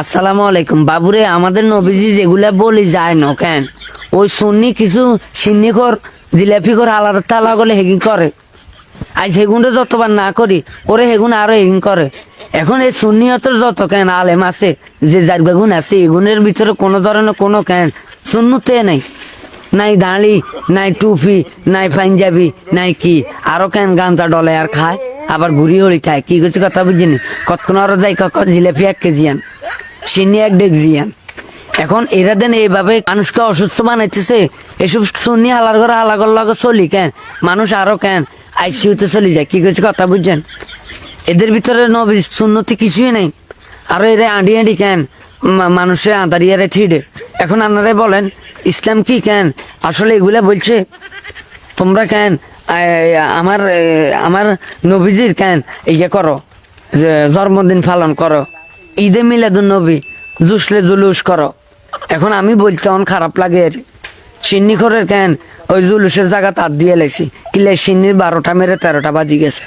আসসালামু আলাইকুম। বাবুরে, আমাদের নবীজি যেগুলা বলি যায় না, কেন? ওই সুন্নি কিছু সিন্নি কর জিলাপি কর আলাদা তালা গলে হেগিং করে। আজ হেগুনটা যতবার না করি, ওরে হেগুন আরও হেগিং করে। এখন এই সুন্নিয়তের যত কেন আলেম আছে, যে যার বেগুন আছে এগুনের ভিতরে কোনো ধরনের কোনো কেন শূন্যতে নাই। নাই দাঁড়ি, নাই টুপি, নাই পাঞ্জাবি, নাই কি। আরও কেন গাঞ্জা ডলে আর খায়, আবার ঘুরি হলি খায়। কি কিছু কথা বুঝিনি? কতক্ষণ আরও যাই কক জিলাপি এক কেজি আন। চিনি এক ডেক জিয়ান এখন এরা দেন এইভাবে মানুষকে অসুস্থ বানাইতেছে, এসব শুনি হালার করে হালাগর লগে চলি কেন? মানুষ আরও কেন? আইসিউতে চলে যায়, কি কিছু কথা বুঝছেন? এদের ভিতরে নবী সুন্নতি কিছুই নেই। আরও এরা আঁডি আঁডি কেন? মানুষের আঁদারিয়ারে থিডে। এখন আপনারাই বলেন, ইসলাম কি কেন? আসলে এগুলা বলছে, তোমরা কেন? আমার আমার নবীজির কেন? ইয়ে করো, যে জন্মদিন পালন করো। ঈদে মিলাদুল নবী, জুসলে জুলুস করো। এখন আমি বলতে অন খারাপ লাগে সিন্নি খরের কেন? ওই জুলুসের জায়গা তার দিয়ে লেছি কিলে সিন্নির বারোটা মেরে তেরোটা বাজি গেছে।